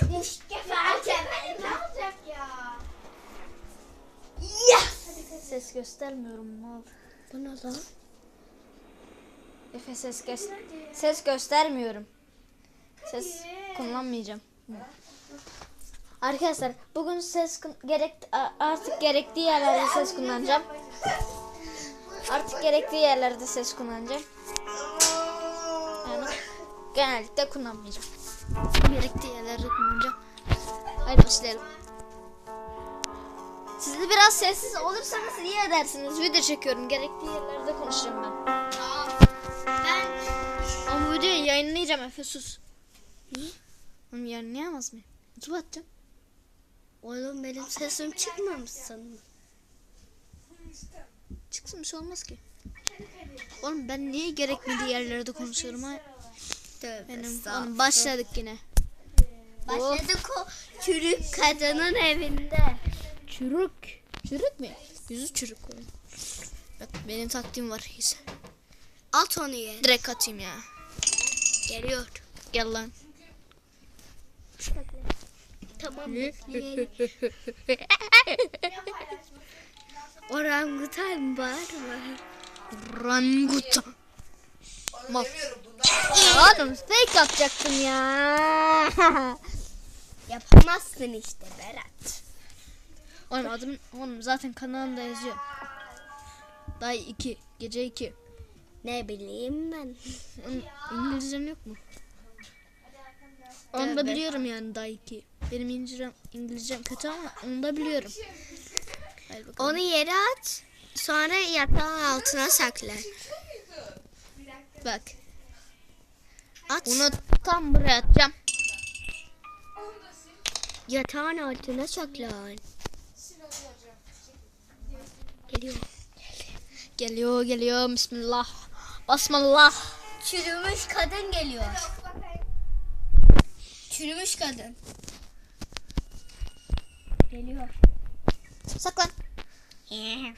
Geber geber ne olacak ya? Ses göstermiyorum mal. Bu ne lan? Efe ses göz ses göstermiyorum. Ses kullanmayacağım. Arkadaşlar bugün ses gerek artık gerektiği yerlerde ses kullanacağım. Artık gerektiği yerlerde ses kullanacağım. Yani genellikle kullanmayacağım. Gerektiği yerlerde kullanacağım. Haydi başlayalım. Siz de biraz sessiz olursanız iyi edersiniz. Video çekiyorum. Gerektiği yerlerde konuşacağım ben. Ben Ama videoyu yayınlayacağım Efe sus. Niye? Onu yayınlayamaz mıyım? YouTube atacağım. Oğlum benim sesim çıkmamış sanırım. Çıksın bir şey olmaz ki. Oğlum ben niye gerekmediği yerlerde konuşuyorum ha? Tövbe Benim estağfurullah. oğlum başladık yine. Başladık o çürük kadının evinde. Çürük. Çürük mü? Yüzü çürük onun. Bak benim taktiğim var. His. At onu ye. Direkt atayım ya. Geliyor. Gel lan. Tamam. Orangutan var mı? Rangutan. Mal. Oğlum fake yapacaktım ya. Yapamazsın işte Berat. Oğlum adım oğlum zaten kanalımda yazıyor. Day 2, gece 2. Ne bileyim ben. Oğlum, İngilizcen yok mu? Onu da biliyorum yani Day 2. Benim İngilizcem, İngilizcem kötü ama onu da biliyorum. Onu yere at. Sonra yatağın altına sakla. Bak. At. Bunu tam buraya atacağım. yatağın altına sakla. Geliyor. Geliyor geliyor bismillah. Basmallah. Çürümüş kadın geliyor. Çürümüş kadın. Geliyor. Saklan.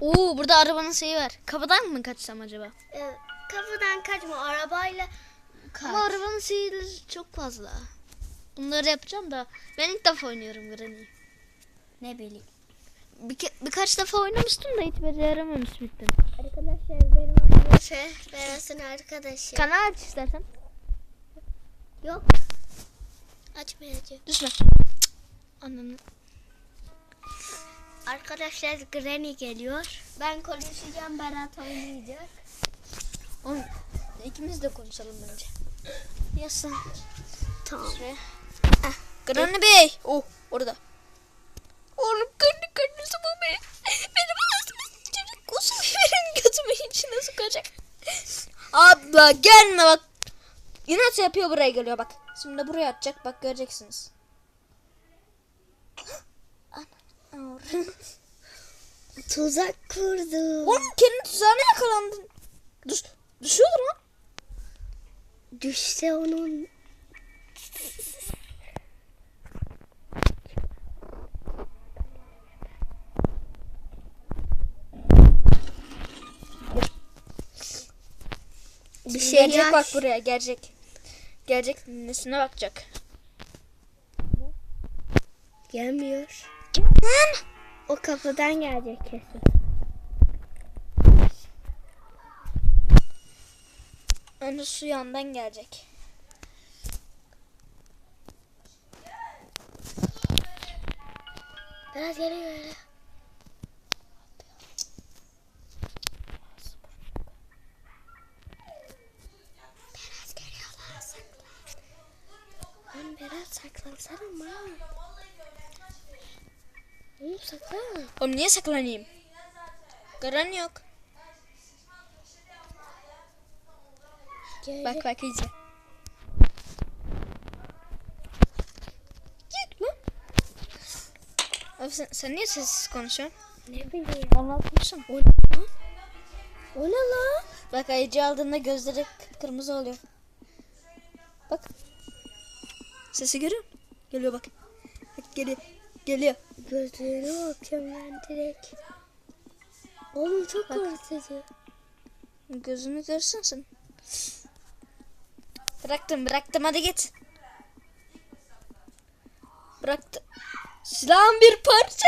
Oo burada arabanın şeyi var. Kapıdan mı kaçsam acaba? Ee, kapıdan kaçma arabayla kaç. Ama arabanın şeyleri çok fazla. Bunları yapacağım da ben ilk defa oynuyorum Granny. Ne bileyim. Bir, birkaç defa oynamıştım da hiç becerememiştim. Arkadaşlar benim Efe. Berat'ın arkadaşı. Kanal aç istersen. Yok. Açmayacağım. Düşme. Ananı. Arkadaşlar Granny geliyor. Ben konuşacağım Berat oynayacak. Oğlum, ikimiz de konuşalım bence. Yazsın. Tamam. Heh. Granny Bey. Oh orada. Oğlum kendi kendisi bu be. Benim ağzıma çocuk kusu benim götümü içine sokacak. Abla gelme bak. İnat yapıyor buraya geliyor bak. Şimdi de buraya atacak bak göreceksiniz. Tuzak kurdu. Oğlum kendi tuzağına yakalandın. Düş, düşüyordur lan. Düşse onun bir şey gelecek bak buraya gelecek. Gelecek nesine bakacak. Gelmiyor. O kapıdan gelecek kesin. Önce su yandan gelecek. Biraz geliyor öyle. Biraz geliyorlar saklan. Lan biraz saklansana ma. Oğlum saklan. Oğlum niye saklanayım? Gören yok. Gel. Bak bak iyice. Git lan. Abi sen, sen niye sessiz konuşuyorsun? Ne bileyim. Anlatmışsın. O ne lan? Bak ayıcı aldığında gözleri kırmızı oluyor. Bak. Sesi görüyor musun? Geliyor bak. Bak geliyor. Geliyor. Gözlerine bakıyorum ben direkt. Oğlum çok korkutucu. Gözünü görsün sen. Bıraktım bıraktım hadi git. Bıraktı. Silahın bir parçası.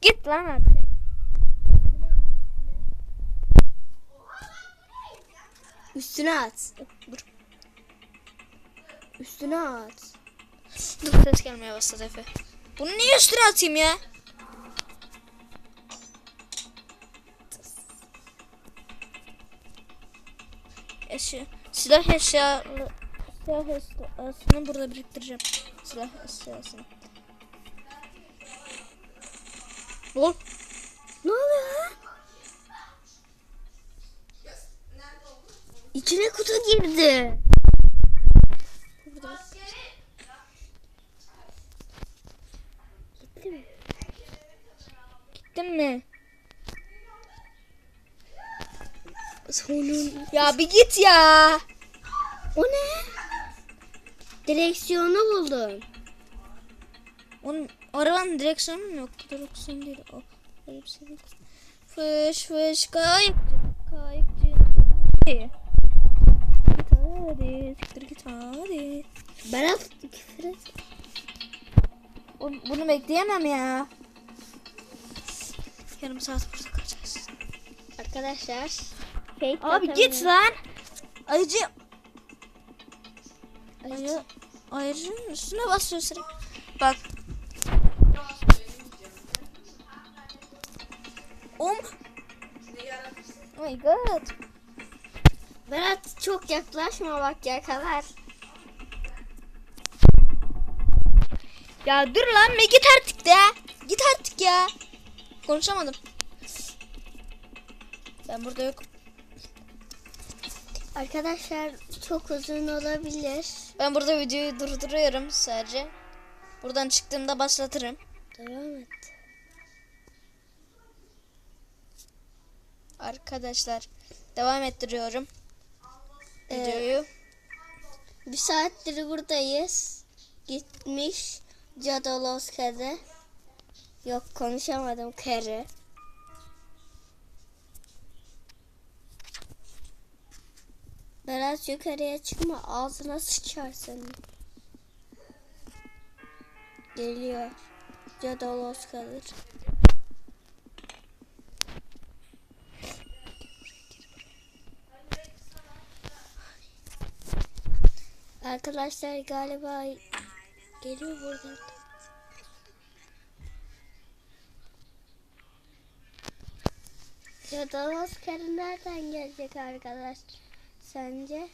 Git lan artık. Üstüne at. Dur. Üstüne at. Dur ses gelmeye başladı Efe. Bunu niye üstüne atayım ya? Eşya, silah eşya, silah eşyasını burada biriktireceğim. Silah eşyasını. Ol. Ne oluyor? İçine kutu girdi. Burada. Gitti mi? Gittin mi? Sonun. Ya bir git ya. O ne? Direksiyonu buldum. Onun arabanın direksiyonu mu yok? Direksiyon değil o. Fış fış kayıkçı. Kayıkçı. Hadi. Git hadi. Siktir git hadi. Berat küfür et. Bunu bekleyemem ya. Yarım saat burada kalacağız. Arkadaşlar. Fake Abi git lan. Ayıcı. Ayı. Ayıcının üstüne basıyor sürekli. Bak. Om. Oh my god. Berat çok yaklaşma bak yakalar. Ya dur lan be git artık de. Git artık ya. Konuşamadım. Ben burada yok. Arkadaşlar çok uzun olabilir. Ben burada videoyu durduruyorum sadece. Buradan çıktığımda başlatırım. Devam et. Arkadaşlar devam ettiriyorum. Videoyu. Bir saattir buradayız. Gitmiş Cadalos kere. Yok konuşamadım kere. Berat yukarıya çıkma ağzına sıçar senin. Geliyor. Cadalos kalır. Arkadaşlar galiba geliyor buradan. Ya da askeri nereden gelecek arkadaş sence?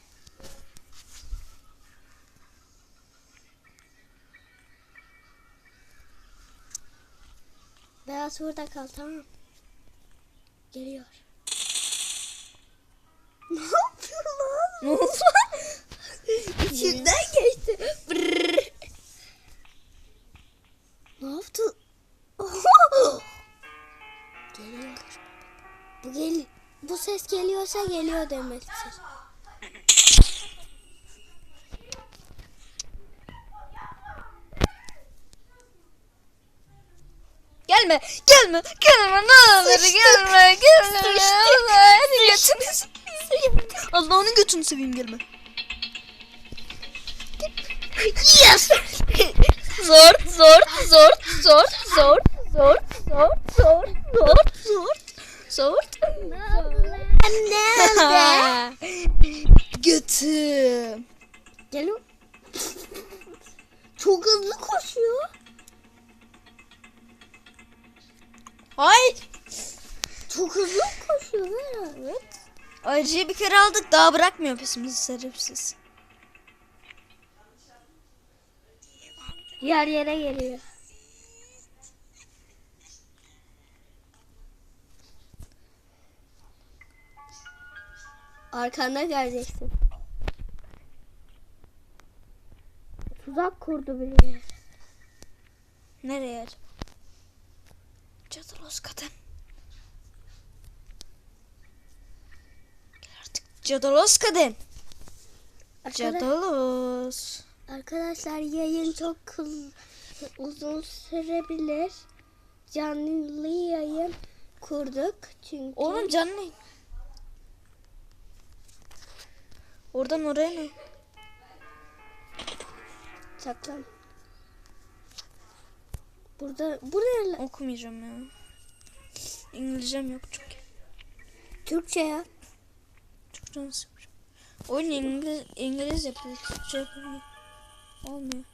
Beyaz burada kal tamam. Geliyor. Ne yapıyor lan? Ne oldu? İçimden geçti. Brrr. Ne yaptı? Geliyor. Bu gel bu ses geliyorsa geliyor demektir. Gelme, gelme, gelme, ne olur gelme, gelme. Allah'ın götünü seveyim. Allah'ın götünü seveyim gelme. Yes! Zor, zor, zor, zor, zor, zor, zor, zor, zor, zor, zor. Nerede? Götüm. Geliyor. Çok hızlı koşuyor. Hayır. Çok hızlı koşuyor. Evet. Acıyı bir kere aldık daha bırakmıyor pesimizi sebepsiz. Yer yere geliyor. Arkanda göreceksin. Tuzak kurdu biri. Nereye acaba? Cadalos kadın. Gel artık Cadalos kadın. Arkadaş- Cadalos. Arkadaşlar yayın çok uzun sürebilir. Canlı yayın kurduk çünkü. Oğlum canlı. Oradan oraya ne? Saklan. Burada buraya Okumayacağım ya. İngilizcem yok çünkü. Türkçe ya. Türkçe nasıl yapacağım? Oyun İngiliz, İngiliz yapıyor. Türkçe yapamıyor. Olmuyor.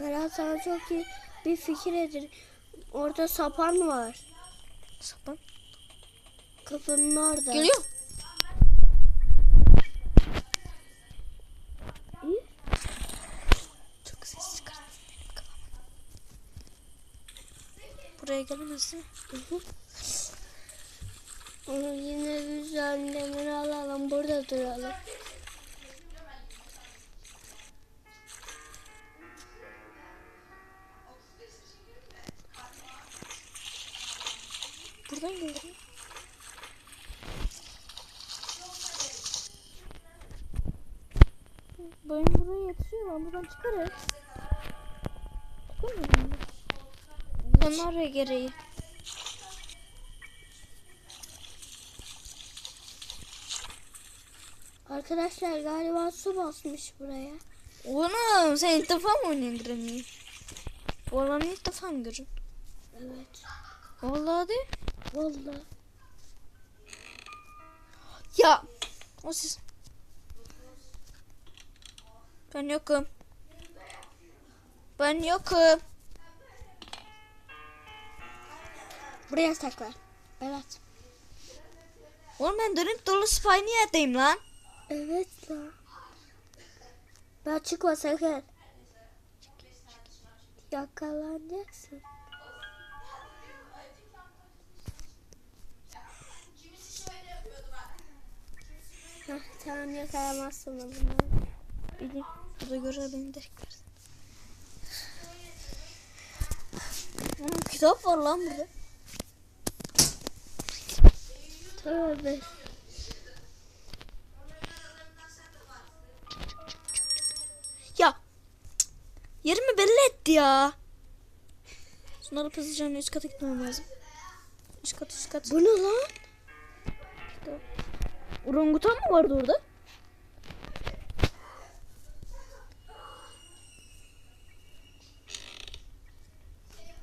Berat sana çok iyi bir fikir edin. Orada sapan var. Sapan. Kapının orada. Geliyor. İyi. Çok ses çıkarttın benim kafama. Buraya gelemez değil mi? Onu yine biz önlemini alalım. Burada duralım. Buradan geliyor. Boyun buraya yetişiyor lan buradan çıkarız. Senaryo gereği. Arkadaşlar galiba su basmış buraya. Oğlum sen ilk defa mı oynuyorsun Granny'yi? Bu alanı ilk defa mı görün? Evet. Vallahi de. Vallahi. Ya. O siz. Ben yokum. Ben yokum. Buraya saklan. Berat. Oğlum ben dönüp dolu spiny yerdeyim lan. Evet la. Ben çıkma sakın. Yakalanacaksın. Heh, tamam yakalamazsın bunları. Bileyim. Burada görer beni direkt versin. Oğlum kitap var lan burada. Tövbe. Ya. Yerimi belli etti ya. Şunları hızlıca üst kata gitmem lazım. Üst kat üst kat. Bu ne lan? Orangutan mı vardı orada?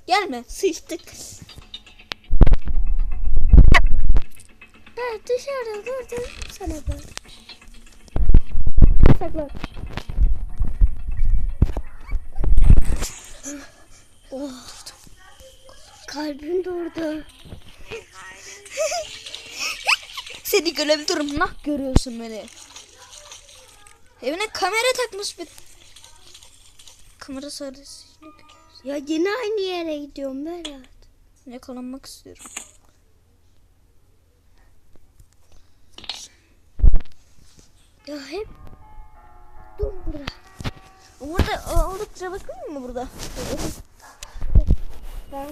Gelme sıçtık. Ha dışarıda gördüm sana ben. Saklan. Oh. Kalbim durdu. Seni görebiliyorum. Nah görüyorsun beni. Evine kamera takmış bir. Kamera görüyorsun. Ya yine aynı yere gidiyorum Berat. Yakalanmak istiyorum. Ya hep dur burada. Burada oldukça bakıyor mu burada? Ben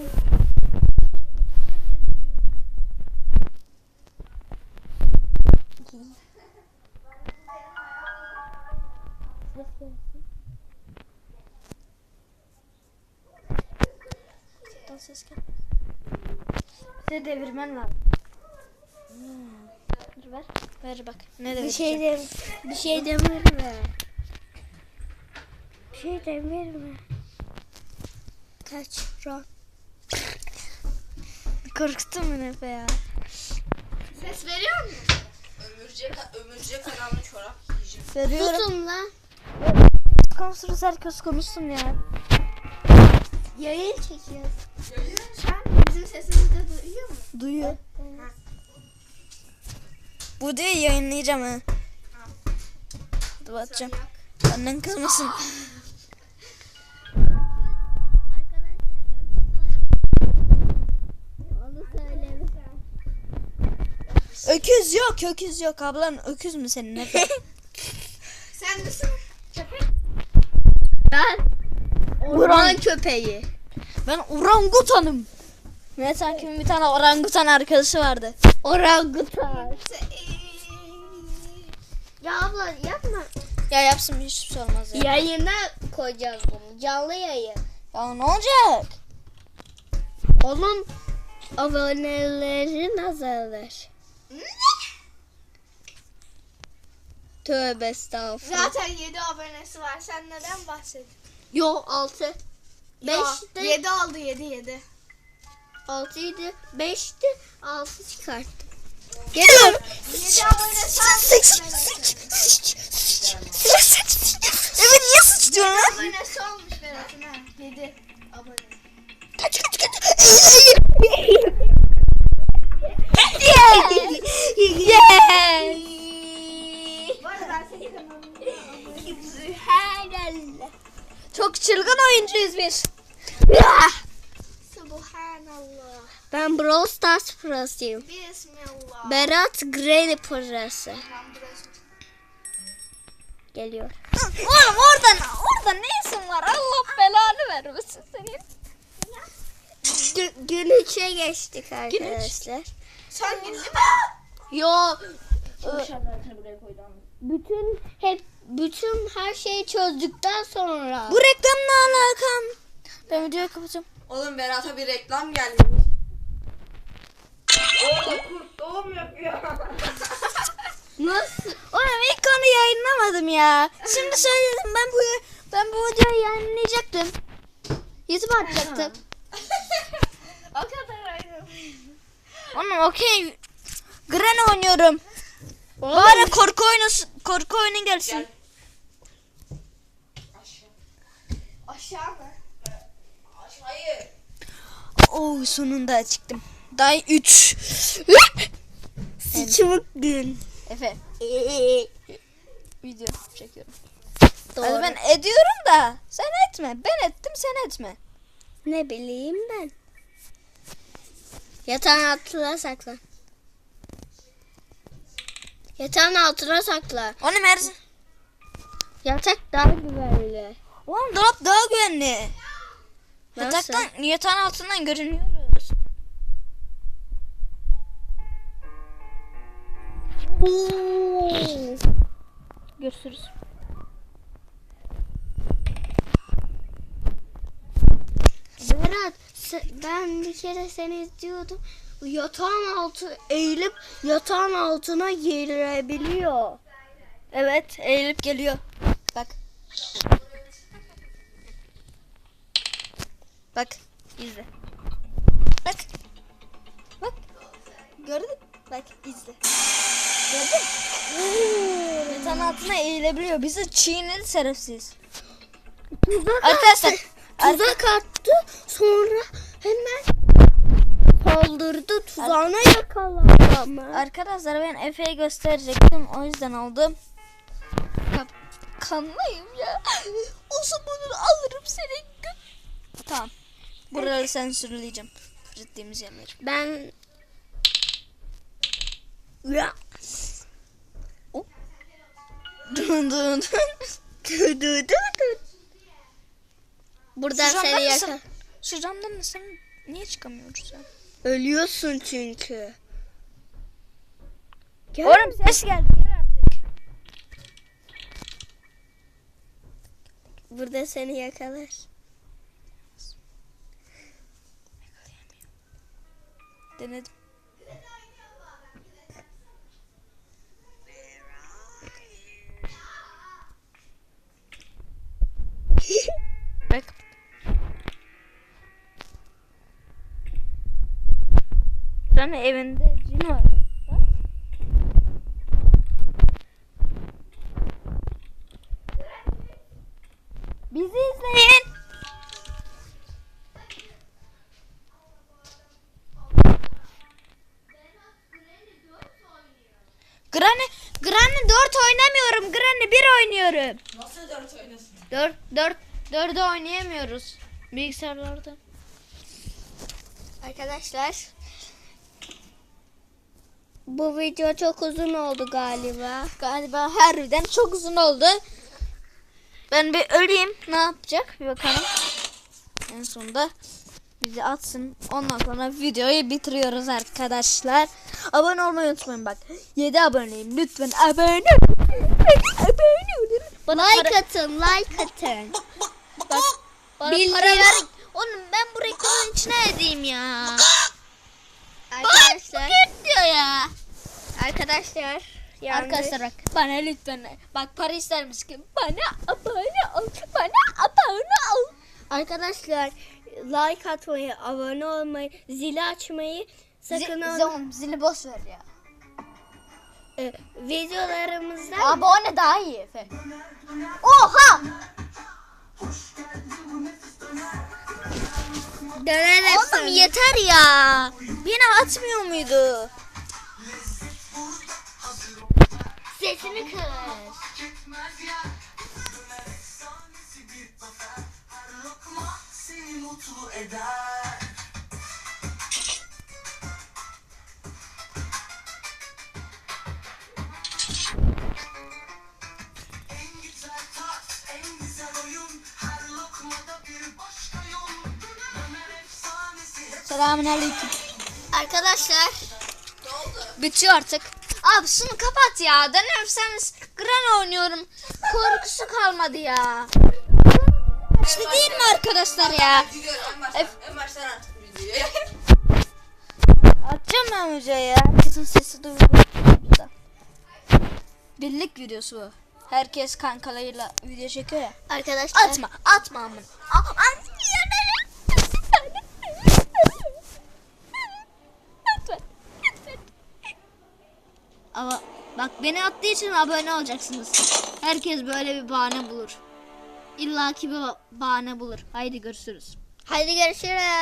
Ses gel. Bize devirmen lazım. Dur ver. Ver bak. Ne Bir şey de bir şey demirme. Bir şey demirme. Kaç Ron. Korkuttun beni Efe ya. Ses veriyor mu? Ömürce, ömürce kanalını çorap giyeceğim. Veriyorum. Susun lan. Konuşuruz herkes konuşsun ya. Yayın çekiyoruz. Şu an bizim sesimizi de duyuyor mu? Duyuyor. Bu diye yayınlayacağım ha. Hadi bakacağım. Benden kızmasın. Öküz yok, öküz yok. Ablan öküz mü senin? Sen misin? Köpek. Ben orman köpeği. ben orangutanım. Ne sanki bir tane orangutan arkadaşı vardı. Orangutan. Ya abla yapma. Ya yapsın hiçbir şey olmaz ya. Yayına koyacağız bunu. Canlı yayın. Ya ne olacak? Onun abonelerin azalır. Tövbe estağfurullah. Zaten 7 abonesi var. Sen neden bahsediyorsun? Yo 6. 5'te 7 oldu 7 7. 6 idi. 5'te 6 çıkarttım. Geliyorum. 7 abonesi olmuş. Evet niye sıçrıyorsun lan? abonesi olmuş Berat'ın ha. 7 abone. Kaç kaç kaç. yes. Bu arada ben senin kanalında Çok çılgın oyuncuyuz biz. Ben Brawl Stars Pro'suyum. Bismillah. Berat Granny Pro'su. Geliyor. Oğlum oradan orada ne işin var? Allah belanı vermesin senin. Gün, gün üçe geçtik arkadaşlar. Sen girdin mi? Yo koydum. bütün hep bütün her şeyi çözdükten sonra. Bu reklamla alakam. Ben videoyu kapatacağım. Oğlum Berat'a bir reklam geldi. Orada kurt doğum yapıyor. Nasıl? Oğlum ilk onu yayınlamadım ya. Şimdi söyledim ben bu ben bu videoyu yayınlayacaktım. YouTube atacaktım. o kadar ayrı. Oğlum okey. Gren oynuyorum. Bari korku oyunu korku oyunu gelsin. Gel. Aşağı. Aşağı mı? Aşağıyı. Oo sonunda çıktım. Day 3. Sıçımık gün. Efe video çekiyorum. Doğru. Hadi ben ediyorum da sen etme. Ben ettim sen etme. Ne bileyim ben. Yatağın altına sakla. Yatağın altına sakla. Onu mer. Yatak daha güvenli. Oğlum dolap daha güvenli. Nasıl? Yataktan yatağın altından görünüyoruz. Oo. Görüşürüz. Berat ben bir kere seni izliyordum. Yatağın altı eğilip yatağın altına girebiliyor. Evet eğilip geliyor. Bak. Bak izle. Bak. Bak. Gördün? Bak izle. Gördün? Yatağın altına eğilebiliyor. Bizi çiğnedi şerefsiz. Tuzak Arkadaşlar. attı. Tuzak attı sonra hemen saldırdı tuzağına yakalandı ama. Arkadaşlar ben Efe'yi gösterecektim. O yüzden aldım. Kap kanlayım ya. O zamanı alırım seni. Tamam. Buraları sensürleyeceğim. Gittiğimiz yerleri. Ben ya Dun dun dun. dı dı. Buradan Şu seni yakal. Şu camdan sen niye çıkamıyoruz ya? Ölüyorsun çünkü. Gel. Oğlum ses geldi. Gel artık. Burada seni yakalar. Denedim. Bak. Sen evinde cin var. 1 oynuyorum. Nasıl dört oynasın? 4 4 4'ü oynayamıyoruz bilgisayarlarda. Arkadaşlar bu video çok uzun oldu galiba. Galiba harbiden çok uzun oldu. Ben bir öleyim. Ne yapacak? Bir bakalım. En sonunda bizi atsın. Ondan sonra videoyu bitiriyoruz arkadaşlar. Abone olmayı unutmayın bak. 7 aboneyim. Lütfen abone abone olun. Bana like para, atın, like atın. bak, bana Bildirim- para ver. Oğlum ben bu reklamın içine edeyim ya. Arkadaşlar, Bak, diyor ya. arkadaşlar Yani Arkadaşlar bak bana lütfen bak para ister misin? Bana abone ol. Bana abone ol. Arkadaşlar like atmayı, abone olmayı, zili açmayı sakın Zil, un- zil, zili boş ver ya. E, videolarımızda Abone daha iyi. Oha! döner Oğlum yeter ya. Yine atmıyor muydu? sesini kız. Selamünaleyküm. Arkadaşlar Bitiyor artık. Abi şunu kapat ya. Dönerseniz Gran oynuyorum. Korkusu kalmadı ya. İşte değil mi arkadaşlar ya? Atacağım ben videoya ya. Kızın sesi duyuldu. Birlik videosu bu. Herkes kankalarıyla video çekiyor ya. arkadaşlar Atma, atma amına. A- a- Lütfen, lütfen. Ama bak beni attığı için abone olacaksınız. Herkes böyle bir bahane bulur. İlla ki bir bahane bulur. Haydi görüşürüz. Hadi görüşürüz.